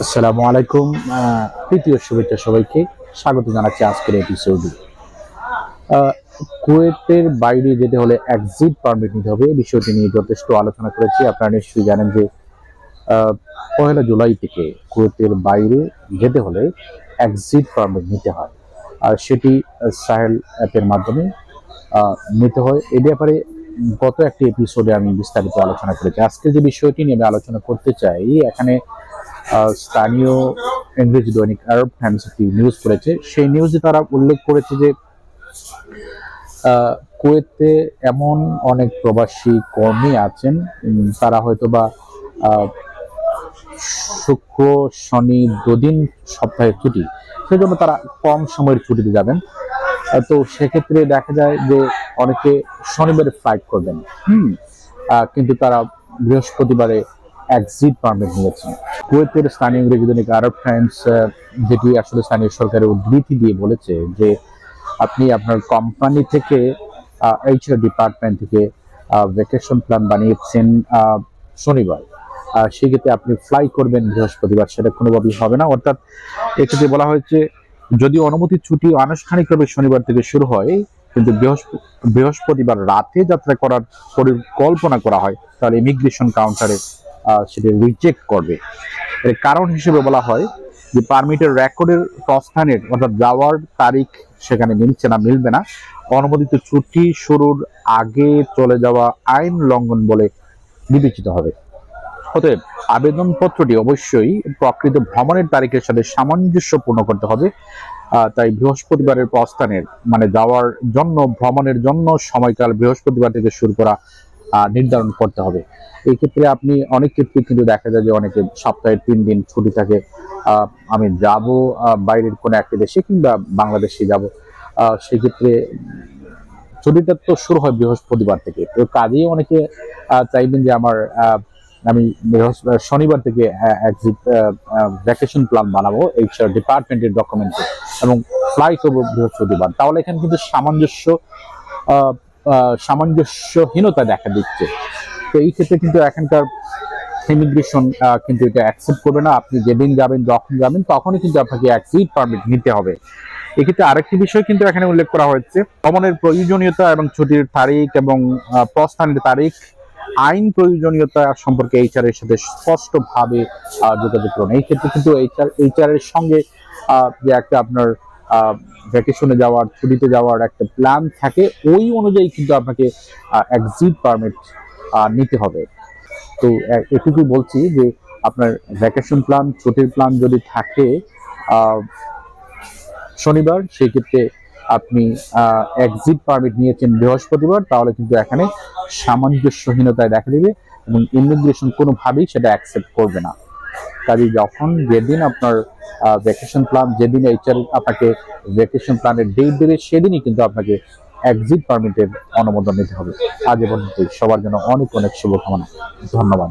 আসসালামু আলাইকুম তৃতীয় শুভেচ্ছা সবাইকে। স্বাগত জানাচ্ছি আজকের এপিসোডে কুয়েতের বাইরে যেতে হলে এক্সিট পারমিট নিতে হবে। বিষয়টি নিয়ে যথেষ্ট আলোচনা করেছি। আপনারা নিশ্চয়ই জানেন যে পহেলা জুলাই থেকে কুয়েতের বাইরে যেতে হলে এক্সিট পারমিট নিতে হয়। আর সেটি সাহেল অ্যাপের মাধ্যমে নিতে হয়। এ ব্যাপারে গত একটি এপিসোডে আমি বিস্তারিত আলোচনা করেছি। আজকে যে বিষয়টি নিয়ে আমি আলোচনা করতে চাই, এখানে স্থানীয় ইংরেজি দৈনিক আরব টাইমস একটি নিউজ করেছে সেই নিউজে তারা উল্লেখ করেছে যে কুয়েতে এমন অনেক প্রবাসী কর্মী আছেন। তারা হয়তো বা শুক্র, শনি দুদিন সপ্তাহে ছুটি। সেজন্য তারা কম সময়ের ছুটিতে যাবেন। তো সেক্ষেত্রে দেখা যায় যে অনেকে শনিবারে ফ্লাইট করবেন। হুম কিন্তু তারা বৃহস্পতিবারে এক্সিট পারমিট নিয়েছেন। কুয়েতের স্থানীয় ইংরেজি দৈনিক আরব টাইমস যেটি আসলে স্থানীয় সরকারের উদ্ধৃতি দিয়ে বলেছে যে আপনি আপনার কোম্পানি থেকে এইচআর ডিপার্টমেন্ট থেকে ভ্যাকেশন প্ল্যান বানিয়েছেন শনিবার। সেক্ষেত্রে আপনি ফ্লাই করবেন বৃহস্পতিবার, সেটা কোনোভাবেই হবে না। অর্থাৎ এক্ষেত্রে বলা হয়েছে, যদি অনুমতি ছুটি আনুষ্ঠানিকভাবে শনিবার থেকে শুরু হয়, কিন্তু বৃহস্প- বৃহস্পতিবার রাতে যাত্রা করার পরিকল্পনা করা হয়, তাহলে ইমিগ্রেশন কাউন্টারে সেটা রিজেক্ট করবে। এর কারণ হিসেবে বলা হয় যে পারমিটের রেকর্ডের প্রস্থানের অর্থাৎ যাওয়ার তারিখ সেখানে মিলছে না, মিলবে না। অনুমোদিত ছুটি শুরুর আগে চলে যাওয়া আইন লঙ্ঘন বলে বিবেচিত হবে। অতএব আবেদনপত্রটি অবশ্যই প্রকৃত ভ্রমণের তারিখের সাথে সামঞ্জস্যপূর্ণ করতে হবে। তাই বৃহস্পতিবারের প্রস্থানের মানে যাওয়ার জন্য, ভ্রমণের জন্য সময়কাল বৃহস্পতিবার থেকে শুরু করা নির্ধারণ করতে হবে। এই ক্ষেত্রে আপনি অনেক ক্ষেত্রে কিন্তু দেখা যায় যে অনেকে সপ্তাহে তিন দিন ছুটি থাকে। আমি যাব বাইরের কোনো একটা দেশে কিংবা বাংলাদেশে যাব। সেক্ষেত্রে ছুটিটা তো শুরু হয় বৃহস্পতিবার থেকে। তো কাজেই অনেকে চাইবেন যে আমার আমি শনিবার থেকে ভ্যাকেশন প্ল্যান বানাবো এইচআর ডিপার্টমেন্টের ডকুমেন্টে এবং ফ্লাই করব বৃহস্পতিবার। তাহলে এখানে কিন্তু সামঞ্জস্য সামঞ্জস্যহীনতা দেখা দিচ্ছে। তো এই ক্ষেত্রে কিন্তু এখানকার ইমিগ্রেশন কিন্তু এটা অ্যাকসেপ্ট করবে না। আপনি যেদিন যাবেন, যখন যাবেন, তখনই কিন্তু আপনাকে এক্সিট পারমিট নিতে হবে। এক্ষেত্রে আরেকটি বিষয় কিন্তু এখানে উল্লেখ করা হয়েছে। ভ্রমণের প্রয়োজনীয়তা এবং ছুটির তারিখ এবং প্রস্থানের তারিখ, আইন প্রয়োজনীয়তা সম্পর্কে এইচআর এর সাথে স্পষ্টভাবে যোগাযোগ করুন। এই ক্ষেত্রে কিন্তু এইচআর এইচআর এর সঙ্গে যে একটা আপনার ভ্যাকেশনে যাওয়ার, ছুটিতে যাওয়ার একটা প্ল্যান থাকে, ওই অনুযায়ী কিন্তু আপনাকে এক্সিট পারমিট নিতে হবে। তো, এ- এটুকুই বলছি যে, আপনার ভ্যাকেশন প্ল্যান ছুটির প্ল্যান যদি থাকে শনিবার সেই ক্ষেত্রে আপনি এক্সিট পারমিট নিয়েছেন বৃহস্পতিবার, তাহলে কিন্তু এখানে সামঞ্জস্যহীনতায় দেখা দেবে এবং ইমিগ্রেশন কোনোভাবেই সেটা অ্যাকসেপ্ট করবে না। কাজে যখন যেদিন আপনার ভ্যাকেশন প্ল্যান যেদিন এইচআর আপনাকে ভ্যাকেশন প্ল্যানের ডেট দেবে, সেদিনই কিন্তু আপনাকে এক্সিট পারমিটের অনুমোদন নিতে হবে। আজ পর্যন্ত সবার জন্য অনেক অনেক শুভকামনা। ধন্যবাদ।